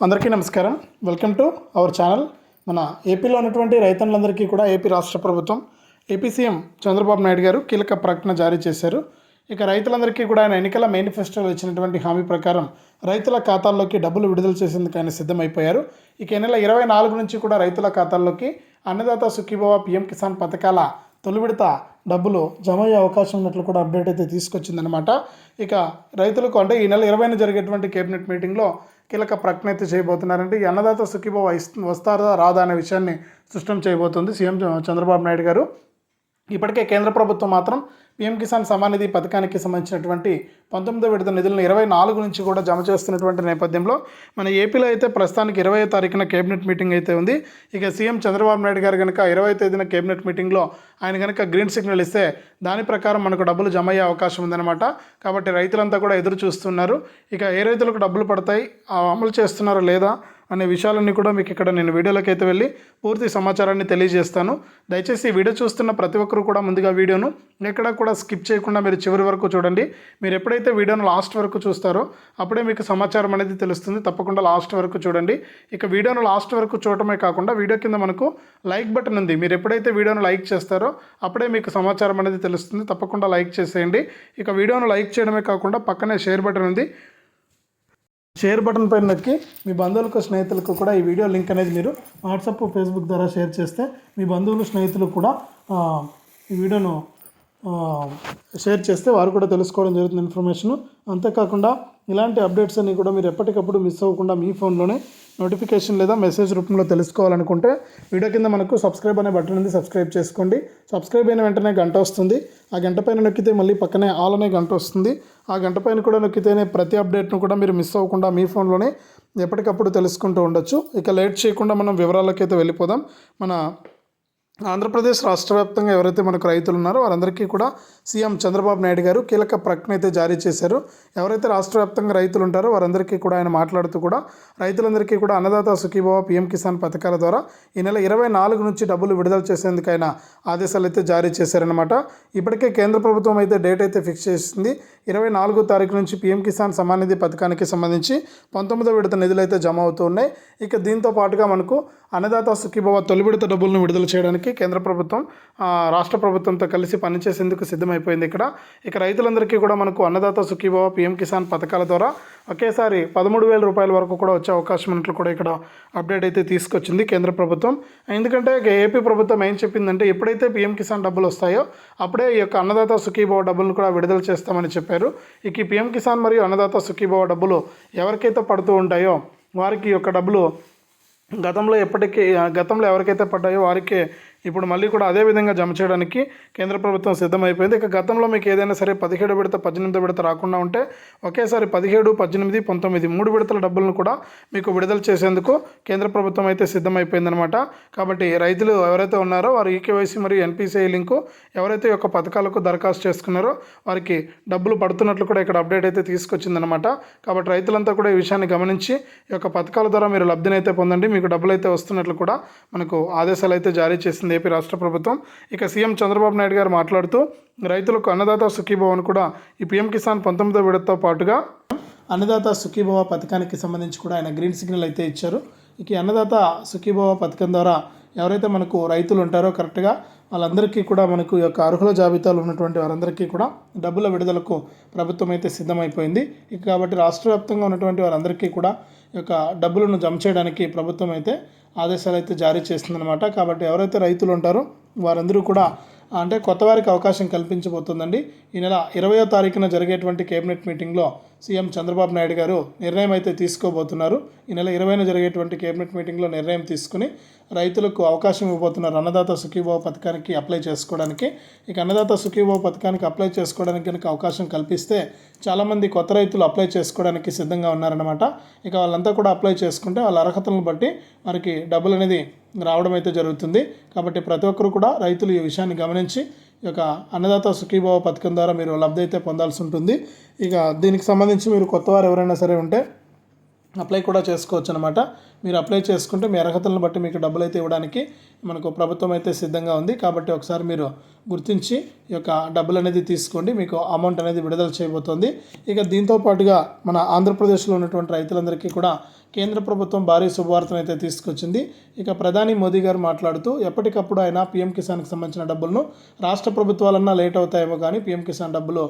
అందరికీ నమస్కారం. Welcome to our channel. మన ఏపీలో ఉన్నటువంటి రైతన్నులందరికీ కూడా ఏపీ రాష్ట్ర ప్రభుత్వం ఏపీ సీఎం చంద్రబాబు నాయుడు గారు కీలక ప్రకటన జారీ చేశారు. ఇక రైతులందరికీ కూడా ఆయన ఎన్నికల మేనిఫెస్టోలో ఇచ్చినటువంటి హామీ ప్రకారం రైతుల ఖాతాల్లోకి డబ్బులు విడుదల చేసేందుకు ఆయన సిద్ధమైపోయారు. ఇక నెల ఇరవై నాలుగు నుంచి కూడా రైతుల ఖాతాల్లోకి అన్నదాత సుఖీభవ పిఎం కిసాన్ పథకాల తొలి విడత డబ్బులు జమ అయ్యే అవకాశం ఉన్నట్లు కూడా అప్డేట్ అయితే తీసుకొచ్చిందనమాట ఇక రైతులకు అంటే ఈ నెల ఇరవైన జరిగేటువంటి కేబినెట్ మీటింగ్లో కీలక ప్రకటన అయితే చేయబోతున్నారంటే ఈ అన్నదాత సుఖీభవ వస్తారా రాదా అనే విషయాన్ని స్పష్టం చేయబోతుంది సీఎం చంద్రబాబు నాయుడు గారు. ఇప్పటికే కేంద్ర ప్రభుత్వం మాత్రం పీఎం కిసాన్ సమానిధి నిధి పథకానికి సంబంధించినటువంటి పంతొమ్మిదో విడత నిధులను ఇరవై నాలుగు నుంచి కూడా జమ చేస్తున్నటువంటి నేపథ్యంలో మన ఏపీలో అయితే ప్రస్తుతానికి ఇరవై తారీఖున కేబినెట్ మీటింగ్ అయితే ఉంది. ఇక సీఎం చంద్రబాబు నాయుడు గారు కనుక ఇరవై తేదీన కేబినెట్ మీటింగ్లో ఆయన కనుక గ్రీన్ సిగ్నల్ ఇస్తే దాని ప్రకారం మనకు డబ్బులు జమ అయ్యే అవకాశం ఉందన్నమాట. కాబట్టి రైతులంతా కూడా ఎదురు చూస్తున్నారు. ఇక ఏ రైతులకు డబ్బులు పడతాయి? ఆ అమలు చేస్తున్నారో లేదా? అనే విషయాలన్నీ కూడా మీకు ఇక్కడ నేను వీడియోలోకి అయితే వెళ్ళి పూర్తి సమాచారాన్ని తెలియజేస్తాను. దయచేసి ఈ వీడియో చూస్తున్న ప్రతి ఒక్కరు కూడా ముందుగా వీడియోను ఎక్కడా కూడా స్కిప్ చేయకుండా మీరు చివరి వరకు చూడండి. మీరు ఎప్పుడైతే వీడియోను లాస్ట్ వరకు చూస్తారో అప్పుడే మీకు సమాచారం అనేది తెలుస్తుంది. తప్పకుండా లాస్ట్ వరకు చూడండి. ఇక వీడియోను లాస్ట్ వరకు చూడటమే కాకుండా వీడియో కింద మనకు లైక్ బటన్ ఉంది. మీరు ఎప్పుడైతే వీడియోను లైక్ చేస్తారో అప్పుడే మీకు సమాచారం అనేది తెలుస్తుంది. తప్పకుండా లైక్ చేసేయండి. ఇక వీడియోను లైక్ చేయడమే కాకుండా పక్కనే షేర్ బటన్ ఉంది. షేర్ బటన్ పైన నొక్కి మీ బంధువులకు స్నేహితులకు కూడా ఈ వీడియో లింక్ అనేది మీరు వాట్సాప్ ఫేస్బుక్ ద్వారా షేర్ చేస్తే మీ బంధువులు స్నేహితులు కూడా ఈ వీడియోను షేర్ చేస్తే వారు కూడా తెలుసుకోవడం జరుగుతుంది ఇన్ఫర్మేషన్. అంతేకాకుండా ఇలాంటి అప్డేట్స్ అన్నీ కూడా మీరు ఎప్పటికప్పుడు మిస్ అవ్వకుండా మీ ఫోన్లోనే నోటిఫికేషన్ లేదా మెసేజ్ రూపంలో తెలుసుకోవాలనుకుంటే వీడియో కింద మనకు సబ్స్క్రైబ్ అనే బటన్ ఉంది సబ్స్క్రైబ్ చేసుకోండి. సబ్స్క్రైబ్ అయిన వెంటనే గంట వస్తుంది. ఆ గంట పైన నొక్కితే మళ్ళీ పక్కనే ఆల్ అనే గంట వస్తుంది. ఆ గంట పైన కూడా నొక్కితేనే ప్రతి అప్డేట్ను కూడా మీరు మిస్ అవ్వకుండా మీ ఫోన్లోనే ఎప్పటికప్పుడు తెలుసుకుంటూ ఉండొచ్చు. ఇక లేట్ చేయకుండా మనం వివరాలకైతే వెళ్ళిపోదాం. మన ఆంధ్రప్రదేశ్ రాష్ట్ర వ్యాప్తంగా ఎవరైతే మనకు రైతులు ఉన్నారో వారందరికీ కూడా సీఎం చంద్రబాబు నాయుడు గారు కీలక ప్రకటన అయితే జారీ చేశారు. ఎవరైతే రాష్ట్ర వ్యాప్తంగా రైతులు ఉంటారో వారందరికీ కూడా ఆయన మాట్లాడుతూ కూడా రైతులందరికీ కూడా అన్నదాత సుఖీభావ పీఎం కిసాన్ పథకాల ద్వారా ఈ నెల ఇరవై నాలుగు నుంచి డబ్బులు విడుదల చేసేందుకు ఆయన ఆదేశాలు అయితే జారీ చేశారనమాట ఇప్పటికే కేంద్ర ప్రభుత్వం అయితే డేట్ అయితే ఫిక్స్ చేసింది. ఇరవై నాలుగో తారీఖు నుంచి పీఎం కిసాన్ సమాన్ నిధి పథకానికి సంబంధించి పంతొమ్మిదో విడత నిధులు అయితే జమ అవుతూ ఉన్నాయి. ఇక దీంతో పాటుగా మనకు అన్నదాత సుఖీభవ తొలి విడత డబ్బులను విడుదల చేయడానికి కేంద్ర ప్రభుత్వం రాష్ట్ర ప్రభుత్వంతో కలిసి పనిచేసేందుకు సిద్ధమైపోయింది ఇక్కడ. ఇక రైతులందరికీ కూడా మనకు అన్నదాత సుఖీభవ పీఎం కిసాన్ పథకాల ద్వారా ఒకేసారి పదమూడు వేల రూపాయల వరకు కూడా వచ్చే అవకాశం ఉన్నట్లు కూడా ఇక్కడ అప్డేట్ అయితే తీసుకొచ్చింది కేంద్ర ప్రభుత్వం. ఎందుకంటే ఏపీ ప్రభుత్వం ఏం చెప్పిందంటే ఎప్పుడైతే పీఎం కిసాన్ డబ్బులు వస్తాయో అప్పుడే ఈ యొక్క అన్నదాత సుఖీభవ డబ్బులను కూడా విడుదల చేస్తామని చెప్పారు. ఇక ఈ పీఎం కిసాన్ మరియు అన్నదాత సుఖీభవ డబ్బులు ఎవరికైతే పడుతూ ఉంటాయో వారికి యొక్క డబ్బులు గతంలో ఎప్పటికీ గతంలో ఎవరికైతే పడ్డాయో వారికి ఇప్పుడు మళ్ళీ కూడా అదే విధంగా జమ చేయడానికి కేంద్ర ప్రభుత్వం సిద్ధమైపోయింది. ఇక గతంలో మీకు ఏదైనా సరే పదిహేడు విడత పద్దెనిమిది విడత రాకుండా ఉంటే ఒకేసారి పదిహేడు పద్దెనిమిది పంతొమ్మిది మూడు విడతల డబ్బులను కూడా మీకు విడుదల చేసేందుకు కేంద్ర ప్రభుత్వం అయితే సిద్ధమైపోయిందనమాట కాబట్టి రైతులు ఎవరైతే ఉన్నారో వారు ఈకేవైసీ మరియు ఎన్పిసిఐ లింకు ఎవరైతే యొక్క పథకాలకు దరఖాస్తు చేసుకున్నారో వారికి డబ్బులు పడుతున్నట్లు కూడా ఇక్కడ అప్డేట్ అయితే తీసుకొచ్చిందనమాట కాబట్టి రైతులంతా కూడా ఈ విషయాన్ని గమనించి ఈ యొక్క పథకాల ద్వారా మీరు లబ్ధినైతే పొందండి. మీకు డబ్బులు అయితే వస్తున్నట్లు కూడా మనకు ఆదేశాలు అయితే జారీ చేసింది. ఏపీ రాష్ట్ర ప్రభుత్వం. ఇక సీఎం చంద్రబాబు నాయుడు గారు మాట్లాడుతూ రైతులకు అన్నదాత సుఖీభవన్ కూడా ఈ పీఎం కిసాన్ పంతొమ్మిదో విడతతో పాటుగా అన్నదాత సుఖీభవ పథకానికి సంబంధించి కూడా ఆయన గ్రీన్ సిగ్నల్ అయితే ఇచ్చారు. ఇక అన్నదాత సుఖీభవ పథకం ద్వారా ఎవరైతే మనకు రైతులు ఉంటారో కరెక్ట్గా వాళ్ళందరికీ కూడా మనకు ఈ యొక్క అర్హుల జాబితాలో ఉన్నటువంటి వారందరికీ కూడా డబ్బుల విడుదలకు ప్రభుత్వం అయితే సిద్ధమైపోయింది. ఇక కాబట్టి రాష్ట్ర వ్యాప్తంగా ఉన్నటువంటి వారందరికీ కూడా ఈ యొక్క డబ్బులను జమ చేయడానికి ప్రభుత్వం అయితే ఆదేశాలు అయితే జారీ చేస్తుందన్నమాట. కాబట్టి ఎవరైతే రైతులు ఉంటారో వారందరూ కూడా అంటే కొత్త వారికి అవకాశం కల్పించబోతుందండి. ఈ నెల ఇరవయో తారీఖున జరిగేటువంటి కేబినెట్ మీటింగ్లో సీఎం చంద్రబాబు నాయుడు గారు నిర్ణయం అయితే తీసుకోబోతున్నారు. ఈ నెల ఇరవైన జరిగేటువంటి కేబినెట్ మీటింగ్లో నిర్ణయం తీసుకుని రైతులకు అవకాశం ఇవ్వబోతున్నారు అన్నదాత సుఖీభావ పథకానికి అప్లై చేసుకోవడానికి ఇక అన్నదాత సుఖీభావ పథకానికి అప్లై చేసుకోవడానికి కనుక అవకాశం కల్పిస్తే చాలామంది కొత్త రైతులు అప్లై చేసుకోవడానికి సిద్ధంగా ఉన్నారన్నమాట. ఇక వాళ్ళంతా కూడా అప్లై చేసుకుంటే వాళ్ళ అర్హతలను బట్టి వారికి డబ్బులు అనేది రావడం అయితే జరుగుతుంది. కాబట్టి ప్రతి ఒక్కరు కూడా రైతులు ఈ విషయాన్ని గమనించి ఈ యొక్క అన్నదాత సుఖీభావ పథకం ద్వారా మీరు లబ్ధి అయితే పొందాల్సి ఉంటుంది. ఇక దీనికి సంబంధించి మీరు కొత్త వారు ఎవరైనా సరే ఉంటే అప్లై కూడా చేసుకోవచ్చు అనమాట మీరు అప్లై చేసుకుంటే మీ అర్హతలను బట్టి మీకు డబ్బులు అయితే ఇవ్వడానికి మనకు ప్రభుత్వం అయితే సిద్ధంగా ఉంది. కాబట్టి ఒకసారి మీరు గుర్తించి ఈ యొక్క డబ్బులు అనేది తీసుకోండి. మీకు అమౌంట్ అనేది విడుదల చేయబోతోంది. ఇక దీంతో పాటుగా మన ఆంధ్రప్రదేశ్లో ఉన్నటువంటి రైతులందరికీ కూడా కేంద్ర ప్రభుత్వం భారీ శుభవార్తను అయితే తీసుకొచ్చింది. ఇక ప్రధాని మోదీ గారు మాట్లాడుతూ ఎప్పటికప్పుడు ఆయన పీఎం కిసాన్కి సంబంధించిన డబ్బులను రాష్ట్ర ప్రభుత్వాలన్నా లేట్ అవుతాయేమో కానీ పీఎం కిసాన్ డబ్బులు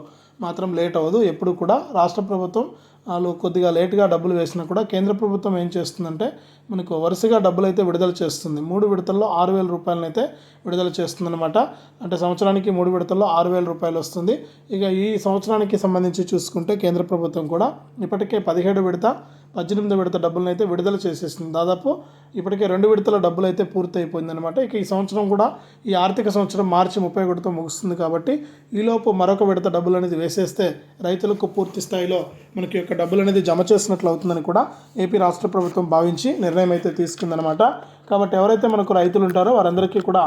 మాత్రం లేట్ అవ్వదు. ఎప్పుడు కూడా రాష్ట్ర ప్రభుత్వం వాళ్ళు కొద్దిగా లేట్గా డబ్బులు వేసినా కూడా కేంద్ర ప్రభుత్వం ఏం చేస్తుందంటే మనకు వరుసగా డబ్బులు అయితే విడుదల చేస్తుంది. మూడు విడతల్లో ఆరు వేల రూపాయలనైతే విడుదల చేస్తుందన్నమాట. అంటే సంవత్సరానికి మూడు విడతల్లో ఆరు వేల రూపాయలు వస్తుంది. ఇక ఈ సంవత్సరానికి సంబంధించి చూసుకుంటే కేంద్ర ప్రభుత్వం కూడా ఇప్పటికే పదిహేడు విడత పద్దెనిమిది విడత డబ్బులను అయితే విడుదల చేసేసింది. దాదాపు ఇప్పటికే రెండు విడతల డబ్బులు అయితే పూర్తి అయిపోయిందనమాట ఇక ఈ సంవత్సరం కూడా ఈ ఆర్థిక సంవత్సరం మార్చి ముప్పై ఒకటితో ముగుస్తుంది కాబట్టి ఈలోపు మరొక విడత డబ్బులు అనేది వేసేస్తే రైతులకు పూర్తి స్థాయిలో మనకి యొక్క డబ్బులు అనేది జమ చేసినట్లు అవుతుందని కూడా ఏపీ రాష్ట్ర ప్రభుత్వం భావించి నిర్ణయం అయితే తీసుకుందనమాట కాబట్టి ఎవరైతే మనకు రైతులు ఉంటారో వారందరికీ కూడా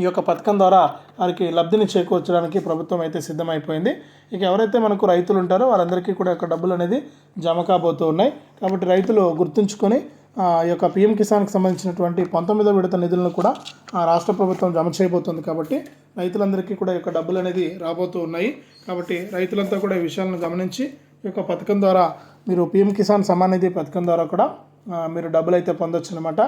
ఈ యొక్క పథకం ద్వారా వారికి లబ్ధిని చేకూర్చడానికి ప్రభుత్వం అయితే సిద్ధమైపోయింది. ఇక ఎవరైతే మనకు రైతులు ఉంటారో వారందరికీ కూడా యొక్క డబ్బులు అనేది జమ కాబోతూ ఉన్నాయి. కాబట్టి రైతులు గుర్తుంచుకొని ఈ యొక్క పిఎం కిసాన్కి సంబంధించినటువంటి పంతొమ్మిదో విడత నిధులను కూడా ఆ రాష్ట్ర ప్రభుత్వం జమ చేయబోతుంది కాబట్టి రైతులందరికీ కూడా ఈ యొక్క డబ్బులు అనేది రాబోతూ ఉన్నాయి. కాబట్టి రైతులంతా కూడా ఈ విషయాలను గమనించి ఈ యొక్క పథకం ద్వారా మీరు పిఎం కిసాన్ సమాన్ నిధి పథకం ద్వారా కూడా మీరు డబ్బులు అయితే పొందొచ్చు అనమాట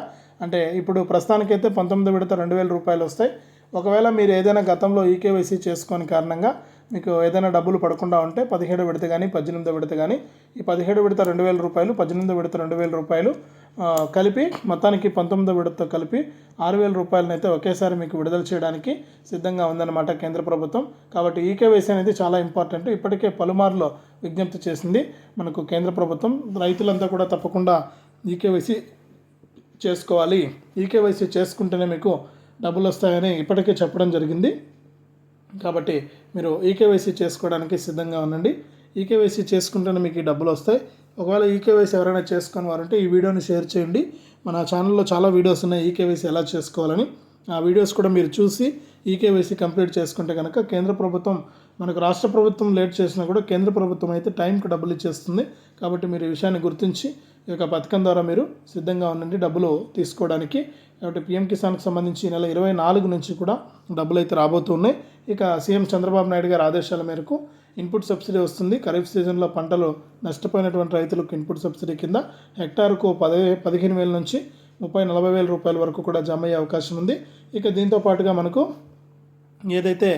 అంటే ఇప్పుడు ప్రస్తుతానికైతే పంతొమ్మిది విడత రెండు వేల రూపాయలు వస్తాయి. ఒకవేళ మీరు ఏదైనా గతంలో ఈకేవైసీ చేసుకోని కారణంగా మీకు ఏదైనా డబ్బులు పడకుండా ఉంటే పదిహేడు విడత కానీ పద్దెనిమిదో విడత కానీ ఈ పదిహేడు విడత రెండు వేల రూపాయలు పద్దెనిమిదో విడత రెండు వేల రూపాయలు కలిపి మొత్తానికి పంతొమ్మిదో విడత కలిపి ఆరు వేల రూపాయలను అయితే ఒకేసారి మీకు విడుదల చేయడానికి సిద్ధంగా ఉందన్నమాట కేంద్ర ప్రభుత్వం. కాబట్టి ఈకేవైసీ అనేది చాలా ఇంపార్టెంట్. ఇప్పటికే పలుమార్లు విజ్ఞప్తి చేసింది మనకు కేంద్ర ప్రభుత్వం. రైతులంతా కూడా తప్పకుండా ఈకేవైసీ చేసుకోవాలి. ఈకేవైసీ చేసుకుంటేనే మీకు డబ్బులు వస్తాయని ఇప్పటికే చెప్పడం జరిగింది. కాబట్టి మీరు ఈకేవైసీ చేసుకోవడానికి సిద్ధంగా ఉండండి. ఈకేవైసీ చేసుకుంటేనే మీకు ఈ డబ్బులు వస్తాయి. ఒకవేళ ఈకేవైసీ ఎవరైనా చేసుకుని వారంటే ఈ వీడియోని షేర్ చేయండి. మన ఛానల్లో చాలా వీడియోస్ ఉన్నాయి. ఈకేవైసీ ఎలా చేసుకోవాలని ఆ వీడియోస్ కూడా మీరు చూసి ఈకేవైసీ కంప్లీట్ చేసుకుంటే కనుక కేంద్ర ప్రభుత్వం మనకు రాష్ట్ర ప్రభుత్వం లేట్ చేసినా కూడా కేంద్ర ప్రభుత్వం అయితే టైంకి డబ్బులు ఇచ్చేస్తుంది. కాబట్టి మీరు ఈ విషయాన్ని గుర్తించి ఈ యొక్క పథకం ద్వారా మీరు సిద్ధంగా ఉండండి. డబ్బులు తీసుకోవడానికి. కాబట్టి పిఎం కిసాన్కి సంబంధించి నెల ఇరవై నాలుగు నుంచి కూడా డబ్బులు అయితే రాబోతున్నాయి ఇక సీఎం చంద్రబాబు నాయుడు గారి ఆదేశాల మేరకు ఇన్పుట్ సబ్సిడీ వస్తుంది. ఖరీఫ్ సీజన్లో పంటలు నష్టపోయినటువంటి రైతులకు ఇన్పుట్ సబ్సిడీ కింద హెక్టార్కు పదే పదిహేను వేల నుంచి ముప్పై నలభై వేల రూపాయల వరకు కూడా జమ అయ్యే అవకాశం ఉంది. ఇక దీంతో పాటుగా మనకు ఏదైతే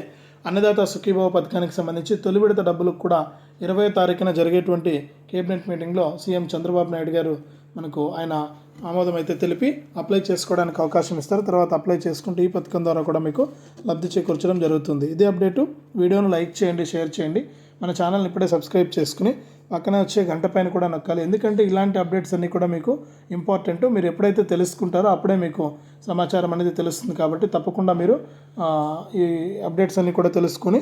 అన్నదాత సుఖీభావ పథకానికి సంబంధించి తొలి విడత డబ్బులకు కూడా ఇరవై తారీఖున జరిగేటువంటి కేబినెట్ మీటింగ్లో సీఎం చంద్రబాబు నాయుడు గారు మనకు ఆయన ఆమోదం అయితే తెలిపి అప్లై చేసుకోవడానికి అవకాశం ఇస్తారు. తర్వాత అప్లై చేసుకుంటే ఈ పథకం ద్వారా కూడా మీకు లబ్ధి చేకూర్చడం జరుగుతుంది. ఇదే అప్డేటు. వీడియోను లైక్ చేయండి షేర్ చేయండి. మన ఛానల్ని ఇప్పుడే సబ్స్క్రైబ్ చేసుకుని పక్కన వచ్చే గంట పైన కూడా నొక్కాలి. ఎందుకంటే ఇలాంటి అప్డేట్స్ అన్నీ కూడా మీకు ఇంపార్టెంట్. మీరు ఎప్పుడైతే తెలుసుకుంటారో అప్పుడే మీకు సమాచారం అనేది తెలుస్తుంది కాబట్టి తప్పకుండా మీరు ఈ అప్డేట్స్ అన్నీ కూడా తెలుసుకుని